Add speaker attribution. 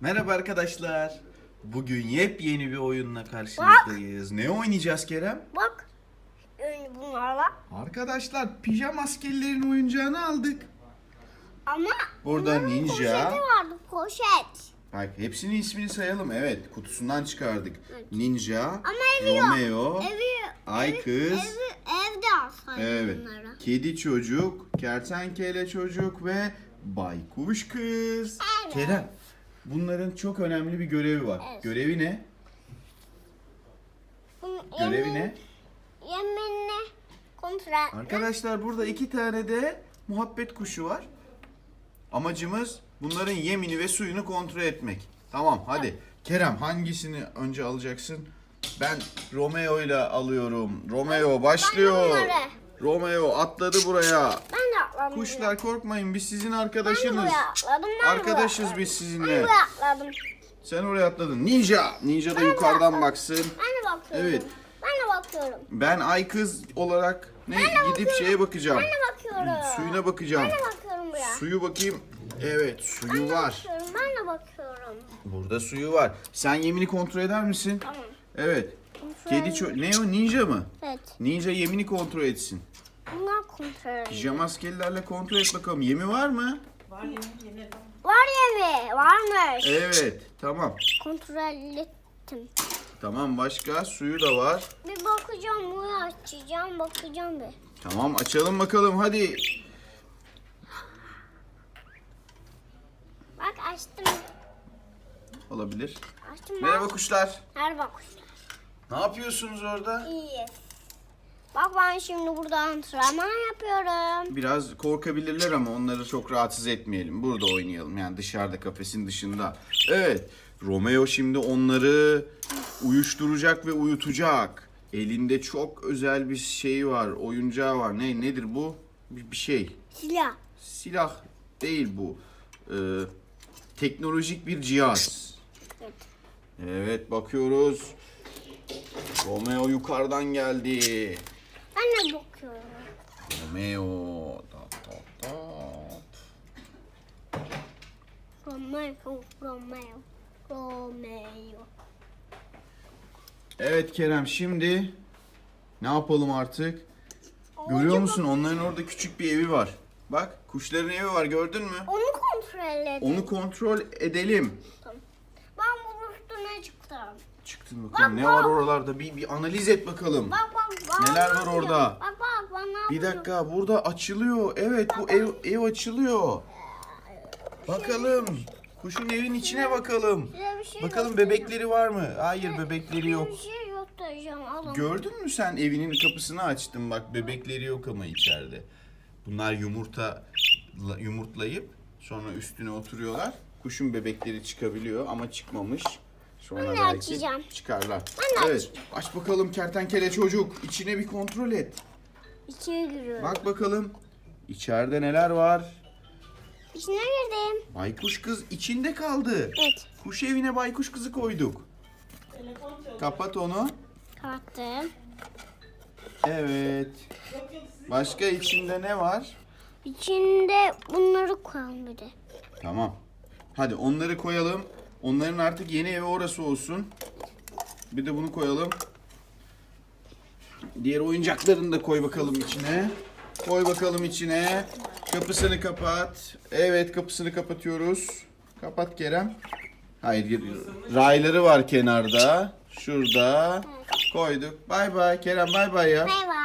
Speaker 1: Merhaba arkadaşlar. Bugün yepyeni bir oyunla karşınızdayız. Ne oynayacağız Kerem?
Speaker 2: Bak. Önce bunlarla.
Speaker 1: Arkadaşlar pijama askerlerin oyuncağını aldık.
Speaker 2: Ama
Speaker 1: Burada
Speaker 2: bunların
Speaker 1: ninja.
Speaker 2: Poşeti vardı poşet.
Speaker 1: Bak hepsinin ismini sayalım. Evet kutusundan çıkardık. Ninja,
Speaker 2: Ama evi yok.
Speaker 1: Romeo,
Speaker 2: Evi,
Speaker 1: Ay
Speaker 2: evi,
Speaker 1: kız.
Speaker 2: Evi, evde alsaydı
Speaker 1: evet,
Speaker 2: bunları.
Speaker 1: kedi çocuk, kertenkele çocuk ve baykuş kız.
Speaker 2: Evet.
Speaker 1: Kerem, bunların çok önemli bir görevi var.
Speaker 2: Evet.
Speaker 1: Görevi ne? Görevi ne?
Speaker 2: Yeminle kontrol.
Speaker 1: Arkadaşlar burada iki tane de muhabbet kuşu var. Amacımız bunların yemini ve suyunu kontrol etmek. Tamam hadi. Kerem hangisini önce alacaksın? Ben Romeo ile alıyorum. Romeo başlıyor.
Speaker 2: bunları.
Speaker 1: Romeo atladı buraya.
Speaker 2: Ben atladım.
Speaker 1: Kuşlar korkmayın biz sizin
Speaker 2: Ben
Speaker 1: arkadaşınız.
Speaker 2: buraya atladım. Ben
Speaker 1: Arkadaşız
Speaker 2: buraya
Speaker 1: biz
Speaker 2: atladım.
Speaker 1: sizinle.
Speaker 2: Ben buraya atladım.
Speaker 1: Sen oraya atladın. Ninja. Ninja da yukarıdan baksın.
Speaker 2: Ben de bakıyorum.
Speaker 1: Evet.
Speaker 2: Ben de bakıyorum.
Speaker 1: Ben ay kız olarak ne gidip şeye bakacağım.
Speaker 2: Ben de bakıyorum.
Speaker 1: Suyuna bakacağım.
Speaker 2: Ben de bakıyorum buraya.
Speaker 1: Suyu bakayım. Evet suyu
Speaker 2: Ben de
Speaker 1: var.
Speaker 2: bakıyorum. Ben de bakıyorum.
Speaker 1: Burada suyu var. Sen yemini kontrol eder misin?
Speaker 2: Tamam.
Speaker 1: Evet. Kedi ço- ne o ninja mı?
Speaker 2: Evet.
Speaker 1: Ninja yemini kontrol etsin.
Speaker 2: Bunlar kontrol ediyor.
Speaker 1: Pijama askerlerle kontrol et bakalım. Yemi var mı?
Speaker 2: Var yemi. Varmış.
Speaker 1: Evet. Tamam.
Speaker 2: Kontrol ettim.
Speaker 1: Tamam başka suyu da var.
Speaker 2: Bir bakacağım. Bunu açacağım. Bakacağım bir.
Speaker 1: Tamam açalım bakalım hadi.
Speaker 2: Bak açtım.
Speaker 1: Olabilir.
Speaker 2: Açtım.
Speaker 1: Merhaba
Speaker 2: bak.
Speaker 1: kuşlar.
Speaker 2: Merhaba kuşlar.
Speaker 1: Ne yapıyorsunuz orada?
Speaker 2: İyi. Bak ben şimdi burada antrenman yapıyorum.
Speaker 1: Biraz korkabilirler ama onları çok rahatsız etmeyelim. Burada oynayalım yani dışarıda kafesin dışında. Evet Romeo şimdi onları uyuşturacak ve uyutacak. Elinde çok özel bir şey var, oyuncağı var. Ne nedir bu? Bir, bir şey.
Speaker 2: Silah.
Speaker 1: Silah değil bu. Ee, teknolojik bir cihaz.
Speaker 2: Evet.
Speaker 1: Evet bakıyoruz. Romeo yukarıdan geldi.
Speaker 2: De bakıyorum.
Speaker 1: Romeo. Dat, dat, dat.
Speaker 2: Romeo, Romeo, Romeo.
Speaker 1: Evet Kerem şimdi ne yapalım artık? Görüyor musun onların orada küçük bir evi var. Bak kuşların evi var gördün mü?
Speaker 2: Onu kontrol edin.
Speaker 1: Onu kontrol edelim.
Speaker 2: Ben bunun üstüne çıktım.
Speaker 1: Çıktın bakalım ne var oralarda bir, bir analiz et bakalım.
Speaker 2: Bak bak bak.
Speaker 1: Neler
Speaker 2: ne
Speaker 1: var orada? Bir dakika burada açılıyor. Evet bu ev ev açılıyor. Bakalım. Kuşun evin içine bakalım.
Speaker 2: Bir şey
Speaker 1: Bakalım
Speaker 2: göstereceğim.
Speaker 1: bebekleri var mı? Hayır bebekleri yok.
Speaker 2: Bir şey göstereceğim alın.
Speaker 1: Gördün mü sen evinin kapısını açtın bak bebekleri yok ama içeride. Bunlar yumurta yumurtlayıp sonra üstüne oturuyorlar. Kuşun bebekleri çıkabiliyor ama çıkmamış. Sonra
Speaker 2: Ben
Speaker 1: belki
Speaker 2: açacağım.
Speaker 1: çıkarlar.
Speaker 2: Ben
Speaker 1: evet. Aç bakalım kertenkele çocuk. İçine bir kontrol et.
Speaker 2: İçine giriyorum.
Speaker 1: Bak bakalım. İçeride neler var?
Speaker 2: İçine girdim.
Speaker 1: Baykuş kız içinde kaldı.
Speaker 2: Evet.
Speaker 1: Kuş evine baykuş kızı koyduk. Kapat onu.
Speaker 2: Kapattım.
Speaker 1: Evet. Başka içinde ne var?
Speaker 2: İçinde bunları koyalım bir de.
Speaker 1: Tamam. Hadi onları koyalım. Onların artık yeni evi orası olsun. Bir de bunu koyalım. Diğer oyuncaklarını da koy bakalım içine. Koy bakalım içine. Kapısını kapat. Evet kapısını kapatıyoruz. Kapat Kerem. Hayır rayları var kenarda. Şurada. Koyduk. Bay bay Kerem bay bay ya.
Speaker 2: Bay bay.